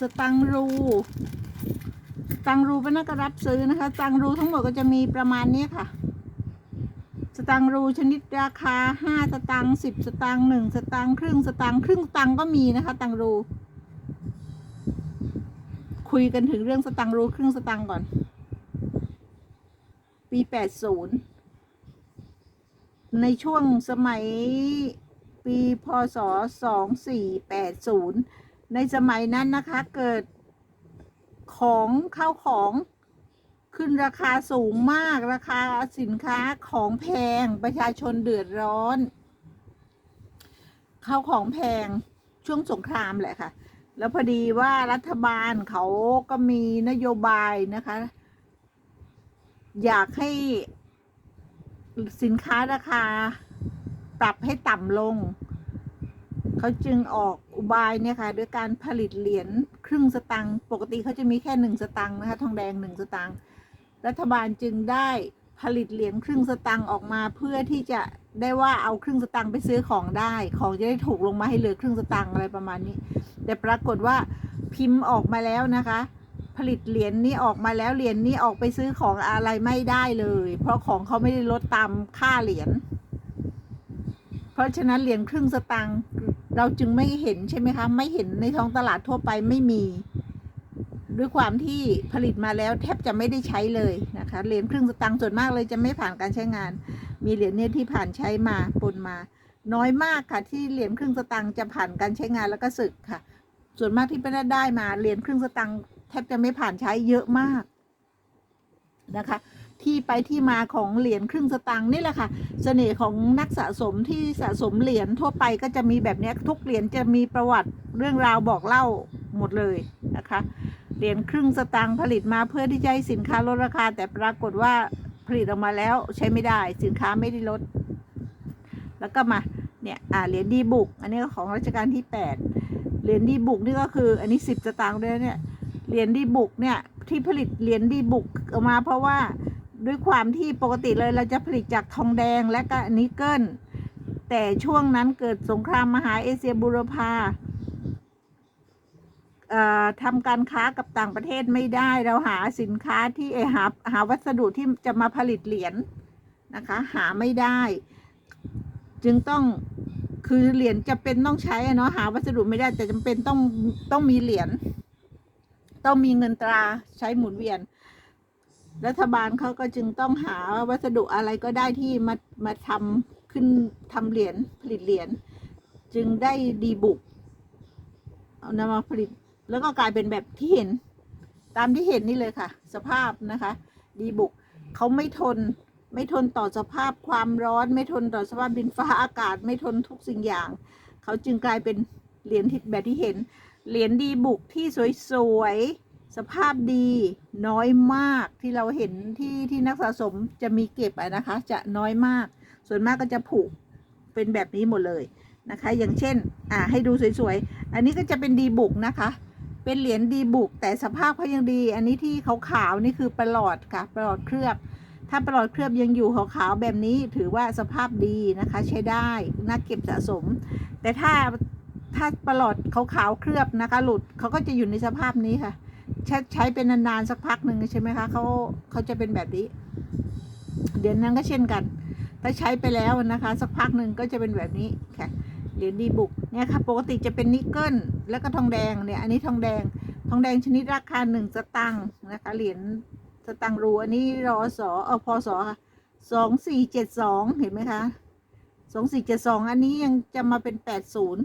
สตังรู สตังรูเป็นนักรับซื้อนะคะสตังรูทั้งหมดก็จะมีประมาณนี้ค่ะ สตังรูชนิดราคาห้าสตังสิบสตังหนึ่งสตังครึ่งสตังครึ่งตังก็มีนะคะตังรู คุยกันถึงเรื่องสตังรูครึ่งสตังก่อน ปีแปดศูนย์ในช่วงสมัยปีพศ 2480 ในสมัยนั้นนะคะเกิดของข้าวของขึ้นราคาสูงมากราคาสินค้าของแพงประชาชนเดือดร้อนข้าวของแพงช่วงสงครามแหละค่ะ แล้วพอดีว่ารัฐบาลเขาก็มีนโยบายนะคะ อยากให้สินค้าราคาปรับให้ต่ำลง เขาจึงออกอุบายเนี่ยค่ะด้วยการผลิตเหรียญครึ่งสตังค์ปกติเขาจะมีแค่หนึ่งสตังค์นะคะทองแดงหนึ่งสตังค์รัฐบาลจึงได้ผลิตเหรียญครึ่งสตังค์ออกมาเพื่อที่จะได้ว่าเอาครึ่งสตังค์ไปซื้อของได้ ของจะได้ถูกลงมาให้เหลือครึ่งสตังค์อะไรประมาณนี้ แต่ปรากฏว่าพิมพ์ออกมาแล้วนะคะ ผลิตเหรียญนี้ออกมาแล้วเหรียญนี้ออกไปซื้อของอะไรไม่ได้เลย เพราะของเขาไม่ได้ลดตามค่าเหรียญเพราะฉะนั้นเหรียญครึ่งสตางค์ เราจึงไม่เห็นใช่ไหมคะ ไม่เห็นในท้องตลาดทั่วไปไม่มี ด้วยความที่ผลิตมาแล้วแทบจะไม่ได้ใช้เลยนะคะเหรียญครึ่งสตางค์ส่วนมากเลยจะไม่ผ่านการใช้งาน มีเหรียญเนี่ยที่ผ่านใช้มาปนมา น้อยมากค่ะที่เหรียญครึ่งสตางค์จะผ่านการใช้งานแล้วก็สึกค่ะ ส่วนมากที่เป็นได้มาเหรียญครึ่งสตางค์แทบจะไม่ผ่านใช้เยอะมากนะคะ ที่ไปที่มาของเหรียญครึ่งสตางค์นี่แหละค่ะ เสน่ห์ของนักสะสมที่สะสมเหรียญทั่วไปก็จะมีแบบนี้ทุกเหรียญจะมีประวัติเรื่องราวบอกเล่าหมดเลยนะคะเหรียญครึ่งสตางค์ผลิตมาเพื่อที่จะให้สินค้าลดราคา แต่ปรากฏว่าผลิตออกมาแล้วใช้ไม่ได้สินค้าไม่ได้ลด แล้วก็มาเนี่ยอ่าเหรียญดีบุก อันนี้ก็ของรัชกาลที่แปดเหรียญดีบุกนี่ก็คืออันนี้สิบสตางค์ด้วยเนี่ยเหรียญดีบุกเนี่ยที่ผลิตเหรียญดีบุกออกมาเพราะว่า ด้วยความที่ปกติเลยเราจะผลิตจากทองแดงและก็นิกเกิลแต่ช่วงนั้นเกิดสงครามมหาเอเชียบูรพาทำการค้ากับต่างประเทศไม่ได้ เราหาสินค้าที่หาหาวัสดุที่จะมาผลิตเหรียญนะคะ หาไม่ได้ จึงต้องคือเหรียญจะเป็นต้องใช้เนาะหาวัสดุไม่ได้แต่จำเป็นต้องต้องมีเหรียญต้องมีเงินตราใช้หมุนเวียน รัฐบาลเขาก็จึงต้องหาวัสดุอะไรก็ได้ที่มามาทำขึ้นทำเหรียญผลิตเหรียญจึงได้ดีบุกเอานำมาผลิตแล้วก็กลายเป็นแบบที่เห็น ตามที่เห็นนี่เลยค่ะ สภาพนะคะ ดีบุกเขาไม่ทนไม่ทนต่อสภาพความร้อน ไม่ทนต่อสภาพดินฟ้าอากาศ ไม่ทนทุกสิ่งอย่าง เขาจึงกลายเป็นเหรียญที่แบบที่เห็น เหรียญดีบุกที่สวยๆ สภาพดีน้อยมากที่เราเห็นที่ที่นักสะสมจะมีเก็บอะนะคะ จะน้อยมาก ส่วนมากก็จะผูกเป็นแบบนี้หมดเลยนะคะ อย่างเช่น อ่าให้ดูสวยๆ อันนี้ก็จะเป็นดีบุกนะคะ เป็นเหรียญดีบุก แต่สภาพเขายังดี อันนี้ที่ขาวๆนี่คือประหลอดค่ะประหลอดเคลือบ ถ้าประหลอดเคลือบยังอยู่ขาวๆแบบนี้ถือว่าสภาพดีนะคะ ใช้ได้น่าเก็บสะสม แต่ถ้าถ้าประหลอดขาวๆเคลือบนะคะ หลุดเขาก็จะอยู่ในสภาพนี้ค่ะ ใช้ใช้เป็นนานๆสักพักหนึ่งใช่ไหมคะเขาเขาจะเป็นแบบนี้เหรียญนั้นก็เช่นกัน ถ้าใช้ไปแล้วนะคะ สักพักหนึ่งก็จะเป็นแบบนี้ค่ะเหรียญดีบุกเนี่ยค่ะปกติจะเป็นนิกเกิลแล้วก็ทองแดงเนี่ยอันนี้ทองแดง ทองแดงชนิดราคาหนึ่งสตังค์นะคะเหรียญสตังค์รูอันนี้รอสอเออพศค่ะสองสี่เจ็ดสองเห็นไหมคะสองสี่เจ็ดสองอันนี้ยังจะมาเป็นแปดศูนย์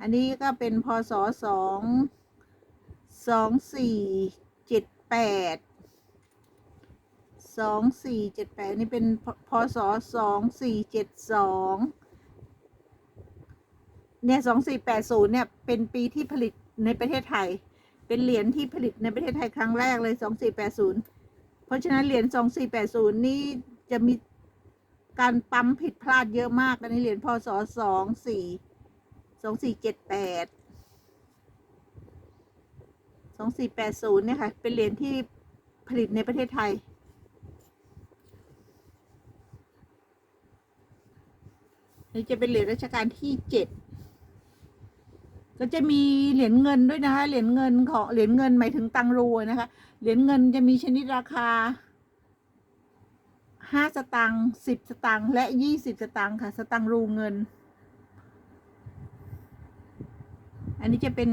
อันนี้ก็เป็นพศสอง สองสี่เจ็ดแปดสองสี่เจ็ดแปดนี่เป็นพศสองสี่เจ็ดสองเนี่ยสองสี่แปดศูนย์เนี่ยเป็นปีที่ผลิตในประเทศไทย เป็นเหรียญที่ผลิตในประเทศไทยครั้งแรกเลยสองสี่แปดศูนย์เพราะฉะนั้นเหรียญสองสี่แปดศูนย์นี่จะมีการปั๊มผิดพลาดเยอะมากอันเหรียญพศสองสี่สองสี่เจ็ดแปด สองสี่แปดศูนย์เนี่ยค่ะ เป็นเหรียญที่ผลิตในประเทศไทย นี่จะเป็นเหรียญรัชกาลที่เจ็ดก็จะมีเหรียญเงินด้วยนะคะ เหรียญเงินของเหรียญเงินหมายถึงตังรูนะคะ เหรียญเงินจะมีชนิดราคาห้าสตางค์สิบสตางค์และยี่สิบสตางค์ค่ะ สตางค์รูเงิน อันนี้จะเป็น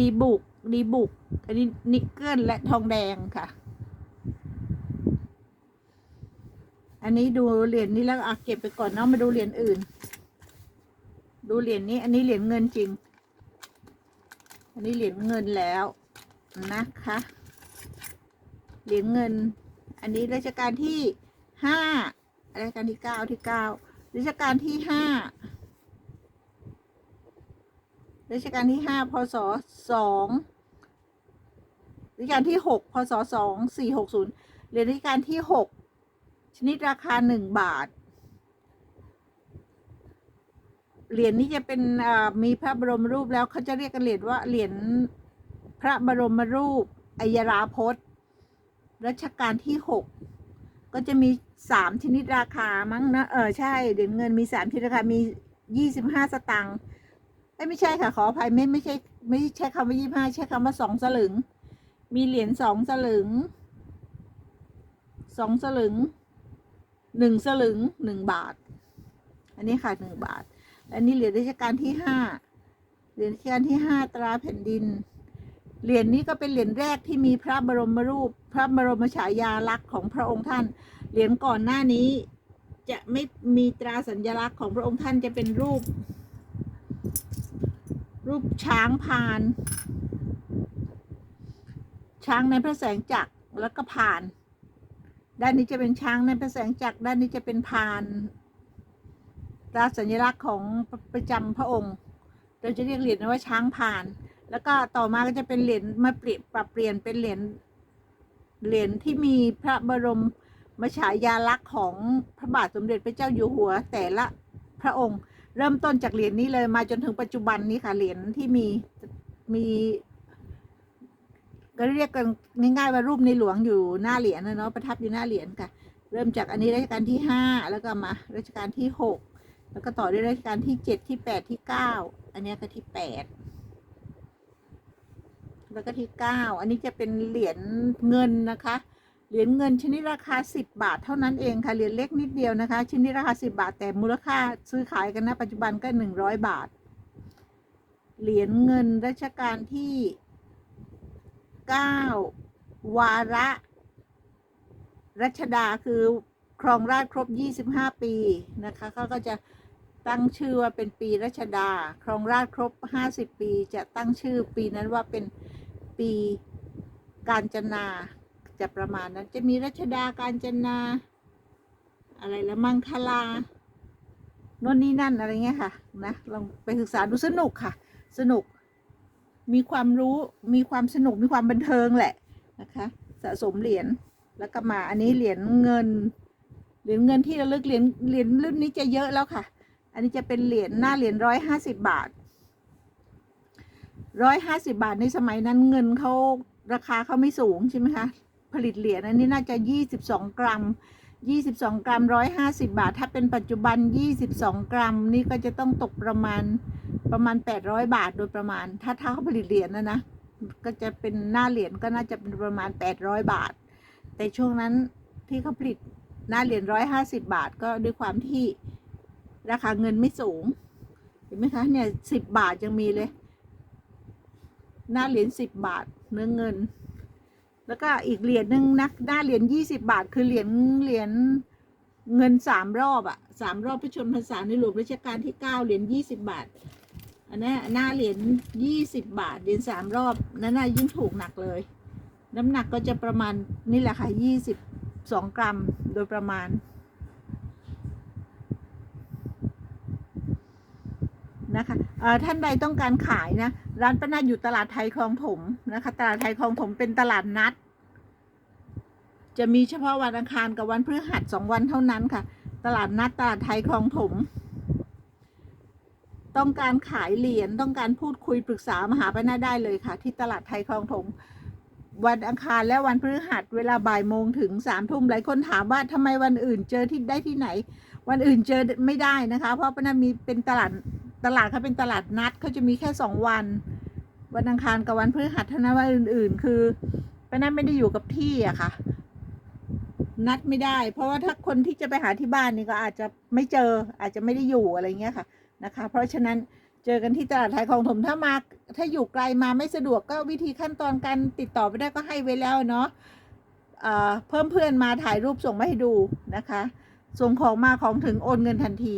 ดีบุก ดีบุก อันนี้นิกเกิลและทองแดงค่ะ อันนี้ดูเหรียญนี้แล้วอะเก็บไปก่อนเนาะมาดูเหรียญอื่น ดูเหรียญนี้ อันนี้เหรียญเงินจริง อันนี้เหรียญเงินแล้วนะคะ เหรียญเงิน อันนี้รัชกาลที่ห้ารัชกาลที่เก้าที่เก้ารัชกาลที่ห้ารัชกาลที่ห้าพศสอง รัชกาลที่หกพศสองสี่หกศูนย์เหรียญรัชกาลที่หกชนิดราคาหนึ่งบาท เหรียญนี้จะเป็นมีพระบรมรูปแล้วเขาจะเรียกกันเหรียญว่าเหรียญพระบรมรูปอัยราพจน์รัชกาลที่หกก็จะมีสามชนิดราคามั้งนะ เออใช่เหรียญเงินมีสามชนิดราคา มียี่สิบห้าสตังค์ไม่ใช่ค่ะ ขออภัยไม่ไม่ใช่ไม่ใช่คำว่ายี่ห้าใช้คำว่าสองสลึง มีเหรียญสองสลึงสองสลึงหนึ่งสลึงหนึ่งบาท อันนี้ค่ะหนึ่งบาทอันนี้เหรียญรัชกาลที่ห้าเหรียญรัชกาลที่ห้าตราแผ่นดิน เหรียญนี้ก็เป็นเหรียญแรกที่มีพระบรมรูป พระบรมฉายาลักษณ์ของพระองค์ท่าน เหรียญก่อนหน้านี้จะไม่มีตราสัญลักษณ์ของพระองค์ท่านจะเป็นรูป รูปช้างพาน ช้างในพระแสงจักรแล้วก็พาน ด้านนี้จะเป็นช้างในพระแสงจักรด้านนี้จะเป็นพานตราสัญลักษณ์ของประจำพระองค์เราจะเรียกเหรียญว่าช้างพาน แล้วก็ต่อมาก็จะเป็นเหรียญมาเปลี่ยนปรับเปลี่ยนเป็นเหรียญเหรียญที่มีพระบรมมฉายาลักษณ์ของพระบาทสมเด็จพระเจ้าอยู่หัวแต่ละพระองค์ เริ่มต้นจากเหรียญนี้เลยมาจนถึงปัจจุบันนี้ค่ะเหรียญที่มีมี ก็เรียกกันง่ายๆว่ารูปในหลวงอยู่หน้าเหรียญนะเนาะประทับอยู่หน้าเหรียญค่ะ เริ่มจากอันนี้รัชกาลที่ห้าแล้วก็มารัชกาลที่หกแล้วก็ต่อด้วยรัชกาลที่เจ็ดที่แปดที่เก้าอันนี้ก็ที่แปดแล้วก็ที่เก้าอันนี้จะเป็นเหรียญเงินนะคะ เหรียญเงินชนิดราคาสิบบาทเท่านั้นเองค่ะเหรียญเล็กนิดเดียวนะคะ ชนิดราคาสิบบาทแต่มูลค่าซื้อขายกันนะปัจจุบันก็หนึ่งร้อยบาท เหรียญเงินรัชกาลที่ เก้าวาระ รัชดาคือครองราชย์ครบ 25 ปีนะคะเขาก็จะตั้งชื่อว่าเป็นปีรัชดา ครองราชครบ 50 ปี จะตั้งชื่อปีนั้นว่าเป็นปีการจนาจะประมาณนั้นจะมีรัชดาการจนา อะไรละมังคลาโน่นนี่นั่นอะไรเงี้ยค่ะนะลองไปศึกษาดูสนุกค่ะ สนุก มีความรู้มีความสนุกมีความบันเทิงแหละนะคะสะสมเหรียญแล้วก็มาอันนี้เหรียญเงินเหรียญเงินที่ระลึกเหรียญเหรียญรุ่นนี้จะเยอะแล้วค่ะ อันนี้จะเป็นเหรียญหน้าเหรียญร้อยห้าสิบบาทร้อยห้าสิบาทในสมัยนั้นเงินเขาราคาเขาไม่สูงใช่ไหมคะผลิตเหรียญอันนี้น่าจะยี่สิบสองกรัมยี่สิบสองกรัมร้อยห้าสิบาท ถ้าเป็นปัจจุบันยี่สิบสองกรัม นี่ก็จะต้องตกประมาณ ประมาณแปดร้อยบาทโดยประมาณ ถ้าถ้าเขาผลิตเหรียญนะนะ ก็จะเป็นหน้าเหรียญก็น่าจะเป็นประมาณแปดร้อยบาท แต่ช่วงนั้นที่เขาผลิตหน้าเหรียญร้อยห้าสิบาทก็ด้วยความที่ราคาเงินไม่สูง เห็นไหมคะเนี่ยสิบบาทยังมีเลย หน้าเหรียญสิบบาทเนื้อเงิน แล้วก็อีกเหรียญหนึ่งนะหน้าเหรียญยี่สิบาท คือเหรียญเหรียญเงินสามรอบอะสามรอบพระชนพรรษาในหลวงรัชกาลที่เก้าเหรียญยี่สิบาท อันนี้หน้าเหรียญยี่สิบบาทเหรียญสามรอบนั่นน่ะยิ่งถูกหนักเลย น้ำหนักก็จะประมาณนี่แหละค่ะยี่สิบสองกรัมโดยประมาณ นะคะท่านใดต้องการขายนะ ร้านป้านาอยู่ตลาดไทยคลองถมนะคะ ตลาดไทยคลองถมเป็นตลาดนัด จะมีเฉพาะวันอังคารกับวันพฤหัสสองวันเท่านั้นค่ะ ตลาดนัดตลาดไทยคลองถม ต้องการขายเหรียญต้องการพูดคุยปรึกษามหาป้าได้เลยค่ะ ที่ตลาดไทยคลองถมวันอังคารและวันพฤหัสเวลาบ่ายโมงถึงสามทุ่มหลายคนถามว่าทำไมวันอื่นเจอที่ได้ที่ไหน วันอื่นเจอไม่ได้นะคะ เพราะป้ามีเป็นตลาดตลาดเขาเป็นตลาดนัดเขาจะมีแค่สองวัน วันอังคารกับวันพฤหัสเท่านั้นวันอื่น ๆ คือป้าไม่ได้อยู่กับที่อะค่ะ นัดไม่ได้ เพราะว่าถ้าคนที่จะไปหาที่บ้านนี่ก็อาจจะไม่เจออาจจะไม่ได้อยู่อะไรเงี้ยค่ะ นะคะ เพราะฉะนั้นเจอกันที่ตลาดไทยคลองถมถ้ามาถ้าอยู่ไกลมาไม่สะดวกก็วิธีขั้นตอนการติดต่อไปได้ก็ให้ไว้แล้วเนาะเอ่อเพิ่มเพื่อนมาถ่ายรูปส่งมาให้ดูนะคะ ส่งของมาของถึงโอนเงินทันที